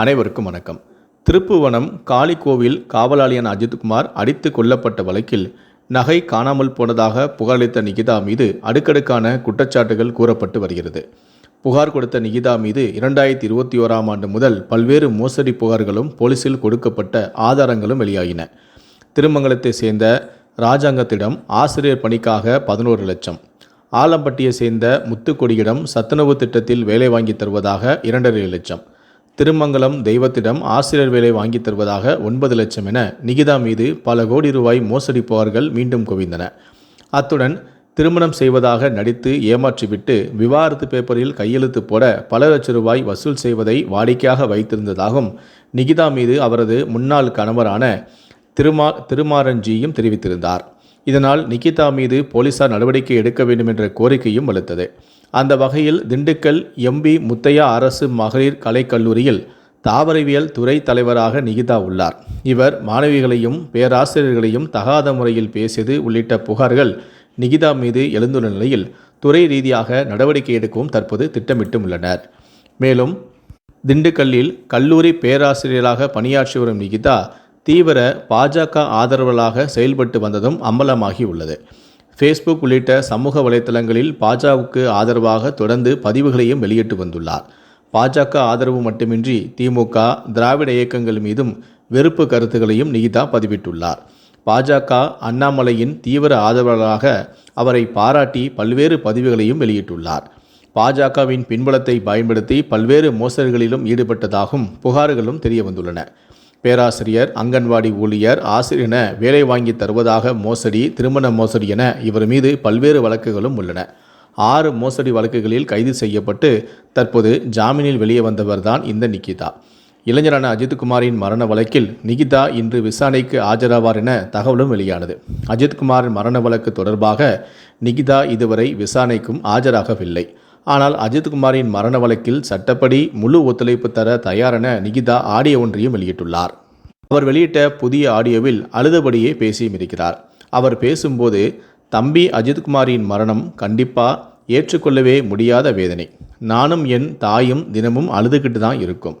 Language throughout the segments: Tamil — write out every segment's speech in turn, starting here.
அனைவருக்கும் வணக்கம். திருப்புவனம் காளிக்கோவில் காவலாளியான அஜித்குமார் அடித்து கொல்லப்பட்ட வழக்கில் நகை காணாமல் போனதாக புகாரளித்த நிகிதா மீது அடுக்கடுக்கான குற்றச்சாட்டுகள் கூறப்பட்டு வருகிறது. புகார் கொடுத்த நிகிதா மீது இரண்டாயிரத்தி இருபத்தி ஓராம் ஆண்டு முதல் பல்வேறு மோசடி புகார்களும் போலீசில் கொடுக்கப்பட்ட ஆதாரங்களும் வெளியாகின திருமங்கலத்தை சேர்ந்த ராஜாங்கத்திடம் ஆசிரியர் பணிக்காக பதினோரு லட்சம். ஆலம்பட்டியை சேர்ந்த முத்துக்கொடியிடம் சத்துணவு திட்டத்தில் வேலை வாங்கி தருவதாக இரண்டரை லட்சம். திருமங்கலம் தெய்வத்திடம் ஆசிரியர் வேலை வாங்கி தருவதாக ஒன்பது லட்சம் என நிகிதா மீது பல கோடி ரூபாய் மோசடி புகார்கள் மீண்டும் குவிந்தன. அத்துடன் திருமணம் செய்வதாக நடித்து ஏமாற்றிவிட்டு விவாகரத்து பேப்பரில் கையெழுத்து போட பல லட்சம் ரூபாய் வசூல் செய்வதை வாடிக்கையாக வைத்திருந்ததாகவும் நிகிதா மீது அவரது முன்னாள் கணவரான திருமா திருமாரஞ்சியும் தெரிவித்திருந்தார். இதனால் நிகிதா மீது போலீசார் நடவடிக்கை எடுக்க வேண்டும் என்ற கோரிக்கையும் வலுத்தது. அந்த வகையில் திண்டுக்கல் எம்பி முத்தையா அரசு மகளிர் கலைக்கல்லூரியில் தாவரவியல் துறை தலைவராக நிகிதா உள்ளார். இவர் மாணவிகளையும் பேராசிரியர்களையும் தகாத முறையில் பேசியது உள்ளிட்ட புகார்கள் நிகிதா மீது எழுந்துள்ள நிலையில் துறை ரீதியாக நடவடிக்கை எடுக்கவும் தற்போது திட்டமிட்டு உள்ளனர். மேலும் திண்டுக்கல்லில் கல்லூரி பேராசிரியராக பணியாற்றி வரும் நிகிதா தீவிர பாஜக ஆதரவாளராக செயல்பட்டு வந்ததும் அம்பலமாகி உள்ளது. ஃபேஸ்புக் உள்ளிட்ட சமூக வலைத்தளங்களில் பாஜகவுக்கு ஆதரவாக தொடர்ந்து பதிவுகளையும் வெளியிட்டு வந்துள்ளார். பாஜக ஆதரவு மட்டுமின்றி திமுக திராவிட இயக்கங்கள் மீதும் வெறுப்பு கருத்துக்களையும் நிகிதா பதிவிட்டுள்ளார். பாஜக அண்ணாமலையின் தீவிர ஆதரவாளராக அவரை பாராட்டி பல்வேறு பதிவுகளையும் வெளியிட்டுள்ளார். பாஜகவின் பின்பலத்தை பயன்படுத்தி பல்வேறு மோசடிகளிலும் ஈடுபட்டதாகவும் புகார்களும் தெரிய வந்துள்ளன பேராசிரியர் அங்கன்வாடி ஊழியர் ஆசிரியர் என வேலை வாங்கி தருவதாக மோசடி திருமண மோசடி என இவர் மீது பல்வேறு வழக்குகளும் உள்ளன. ஆறு மோசடி வழக்குகளில் கைது செய்யப்பட்டு தற்போது ஜாமீனில் வெளியே வந்தவர்தான் இந்த நிகிதா இளைஞரான அஜித்குமாரின் மரண வழக்கில் நிகிதா இன்று விசாரணைக்கு ஆஜராவார் என தகவலும் வெளியானது. அஜித்குமாரின் மரண வழக்கு தொடர்பாக நிகிதா இதுவரை விசாரணைக்கும் ஆஜராகவில்லை. ஆனால் அஜித்குமாரின் மரண வழக்கில் சட்டப்படி முழு ஒத்துழைப்பு தர தயாரென நிகிதா ஆடியோ ஒன்றையும் வெளியிட்டுள்ளார். அவர் வெளியிட்ட புதிய ஆடியோவில் அழுதபடியே பேசியும் இருக்கிறார். அவர் பேசும்போது தம்பி அஜித்குமாரின் மரணம் கண்டிப்பாக ஏற்றுக்கொள்ளவே முடியாத வேதனை. நானும் என் தாயும் தினமும் அழுதுகிட்டு தான் இருக்கும்.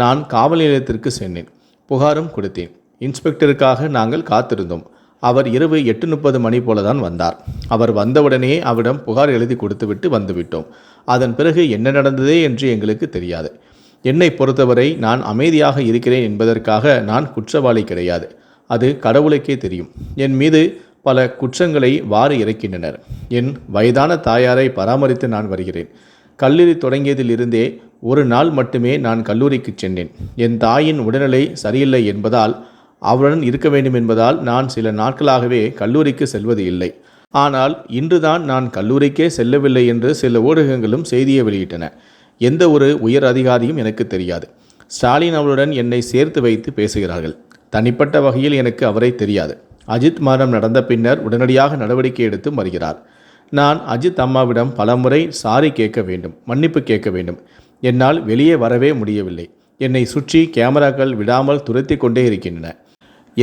நான் காவல் நிலையத்திற்கு சென்றேன். புகாரும் கொடுத்தேன். இன்ஸ்பெக்டருக்காக நாங்கள் காத்திருந்தோம். அவர் இரவு எட்டு முப்பது மணி போல தான் வந்தார். அவர் வந்தவுடனே அவரிடம் புகார் எழுதி கொடுத்துவிட்டு வந்துவிட்டோம். அதன் பிறகு என்ன நடந்ததே என்று எங்களுக்கு தெரியாது. என்னை பொறுத்தவரை நான் அமைதியாக இருக்கிறேன் என்பதற்காக நான் குற்றவாளி கிடையாது. அது கடவுளுக்கே தெரியும். என் மீது பல குற்றங்களை வாரி இறக்கின்றனர். என் வயதான தாயாரை பராமரித்து நான் வருகிறேன். கல்லூரி தொடங்கியதிலிருந்தே ஒரு நாள் மட்டுமே நான் கல்லூரிக்கு சென்றேன். என் தாயின் உடல்நிலை சரியில்லை என்பதால் அவருடன் இருக்க வேண்டும் என்பதால் நான் சில நாட்களாகவே கல்லூரிக்கு செல்வது இல்லை. ஆனால் இன்றுதான் நான் கல்லூரிக்கே செல்லவில்லை என்று சில ஊடகங்களும் செய்தியை வெளியிட்டன. எந்த ஒரு உயர் அதிகாரியும் எனக்கு தெரியாது. ஸ்டாலின் அவருடன் என்னை சேர்த்து வைத்து பேசுகிறார்கள். தனிப்பட்ட வகையில் எனக்கு அவரை தெரியாது. அஜித் மரணம் நடந்த பின்னர் உடனடியாக நடவடிக்கை எடுத்து வருகிறார். நான் அஜித் அம்மாவிடம் பலமுறை சாரி கேட்க வேண்டும் மன்னிப்பு கேட்க வேண்டும். என்னால் வெளியே வரவே முடியவில்லை. என்னை சுற்றி கேமராக்கள் விடாமல் துரத்தி கொண்டே இருக்கின்றன.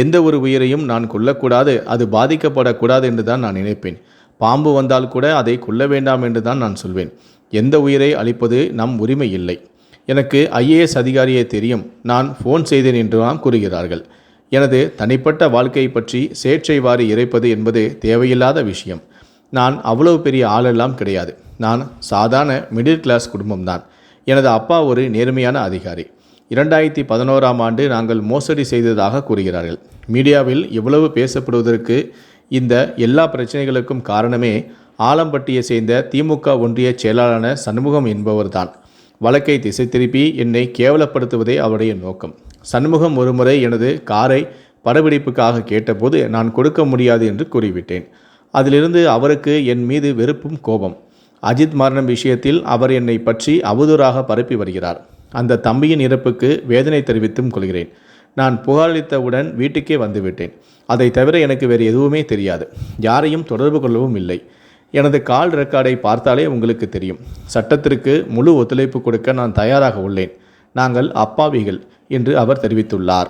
எந்த ஒரு உயிரையும் நான் கொல்லக்கூடாது அது பாதிக்கப்படக்கூடாது என்று தான் நான் நினைப்பேன். பாம்பு வந்தால் கூட அதை கொல்ல வேண்டாம் என்று தான் நான் சொல்வேன். எந்த உயிரை அளிப்பது நம் உரிமை இல்லை. எனக்கு ஐஏஎஸ் அதிகாரியே தெரியும். நான் ஃபோன் செய்தேன் என்று தான் கூறுகிறார்கள். எனது தனிப்பட்ட வாழ்க்கை பற்றி சேற்றை வாரி இறைப்பது என்பது தேவையில்லாத விஷயம். நான் அவ்வளவு பெரிய ஆளெல்லாம் கிடையாது. நான் சாதாரண மிடில் கிளாஸ் குடும்பம்தான். எனது அப்பா ஒரு நேர்மையான அதிகாரி. இரண்டாயிரத்தி பதினோராம் ஆண்டு நாங்கள் மோசடி செய்ததாக கூறுகிறார்கள். மீடியாவில் இவ்வளவு பேசப்படுவதற்கு இந்த எல்லா பிரச்சனைகளுக்கும் காரணமே ஆலம்பட்டியை சேர்ந்த திமுக ஒன்றிய செயலாளரான சண்முகம் என்பவர்தான். வழக்கை திசை திருப்பி என்னை கேவலப்படுத்துவதே அவருடைய நோக்கம். சண்முகம் ஒருமுறை எனது காரை படப்பிடிப்புக்காக கேட்டபோது நான் கொடுக்க முடியாது என்று கூறிவிட்டேன். அதிலிருந்து அவருக்கு என் மீது வெறுப்பும் கோபம். அஜித் மரணம் விஷயத்தில் அவர் என்னை பற்றி அவதூறாக பரப்பி வருகிறார். அந்த தம்பியின் இறப்புக்கு வேதனை தெரிவித்தும் கொள்கிறேன். நான் புகாரளித்தவுடன் வீட்டுக்கே வந்துவிட்டேன். அதை தவிர எனக்கு வேறு எதுவுமே தெரியாது. யாரையும் தொடர்பு கொள்ளவும் இல்லை. எனது கால் ரெக்கார்டை பார்த்தாலே உங்களுக்கு தெரியும். சட்டத்திற்கு முழு ஒத்துழைப்பு கொடுக்க நான் தயாராக உள்ளேன். நாங்கள் அப்பாவிகள் என்று அவர் தெரிவித்துள்ளார்.